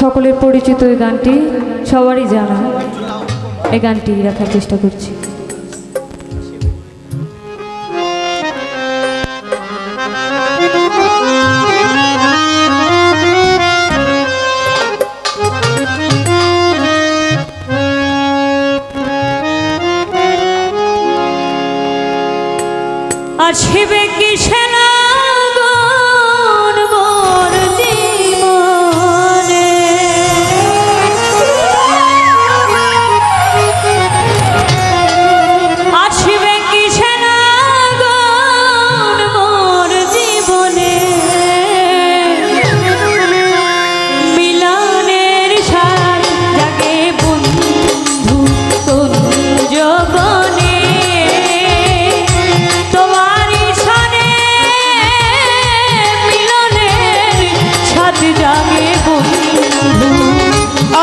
সকলের পরিচিত এই গানটি সবারই জানা। এই গানটি রাখার চেষ্টা করছি।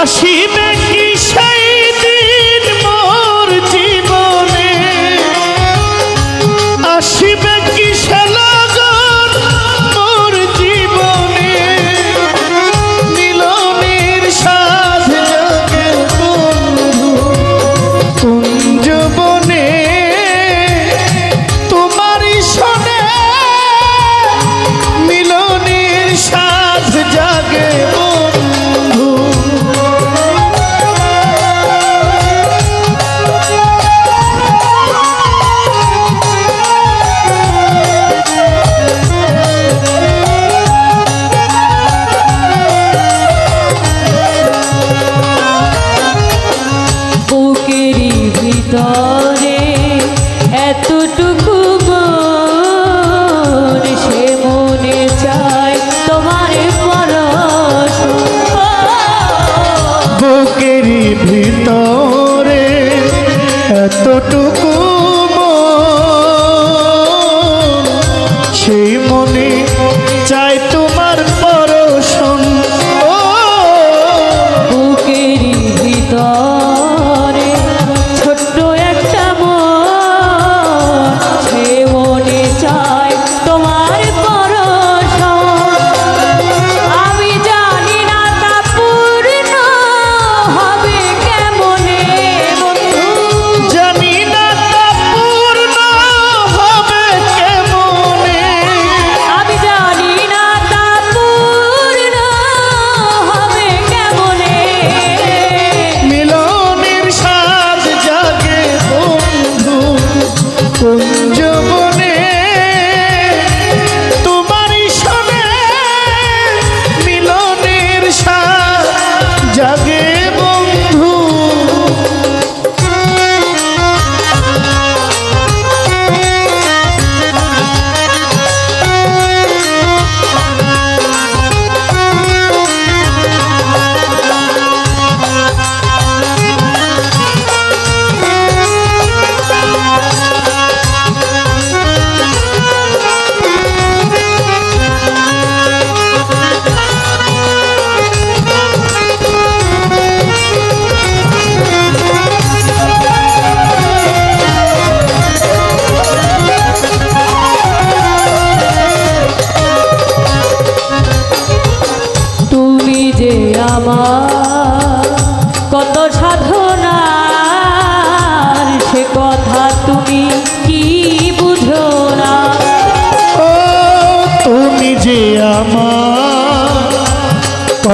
আসিবে ভিতরে এতটুকু সে মনে চায় তোমার পরশ। বুকের ভিতরে এতটুকু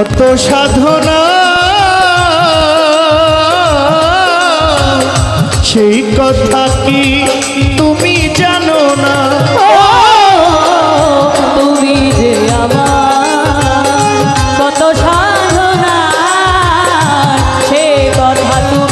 কত সাধনা। সেই কথা কি তুমি জানো না? তুমি যে আমার কত সাধনা, সে কথা তুমি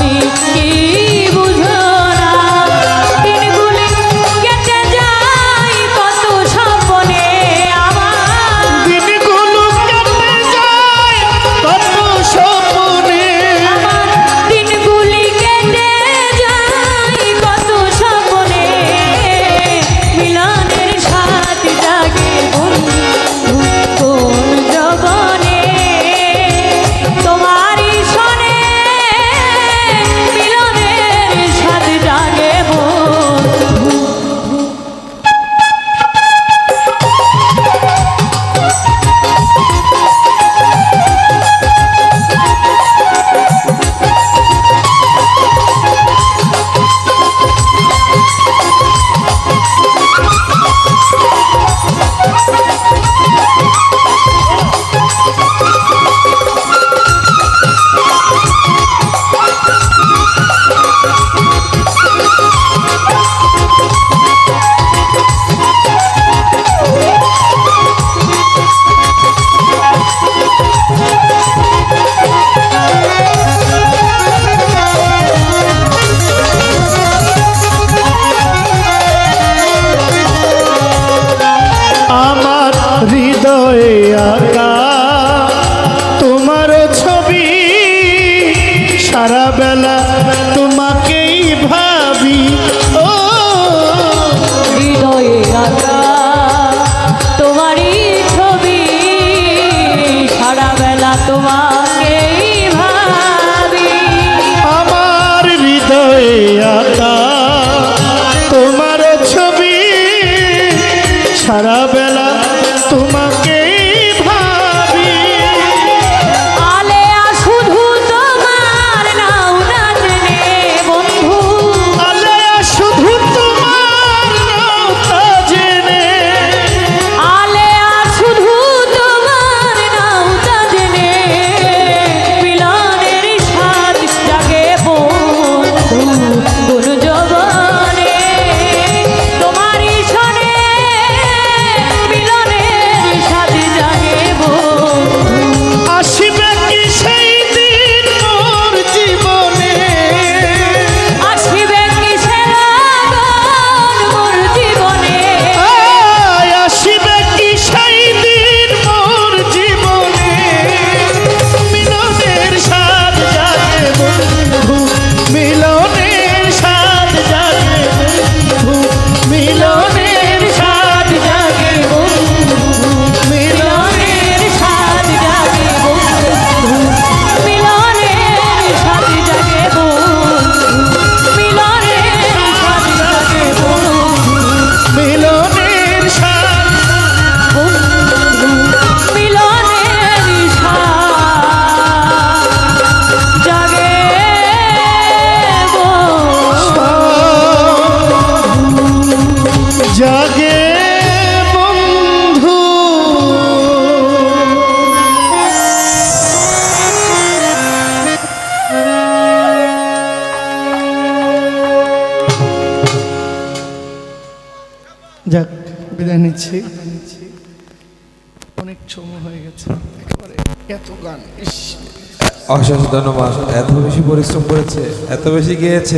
যাক বিদায় নিচ্ছি। অনেক চমু হয়ে গেছে। একেবারে এত গান ইস। অসংখ্য ধন্যবাদ। এত বেশি পরিশ্রম করেছে এত বেশি গিয়েছে।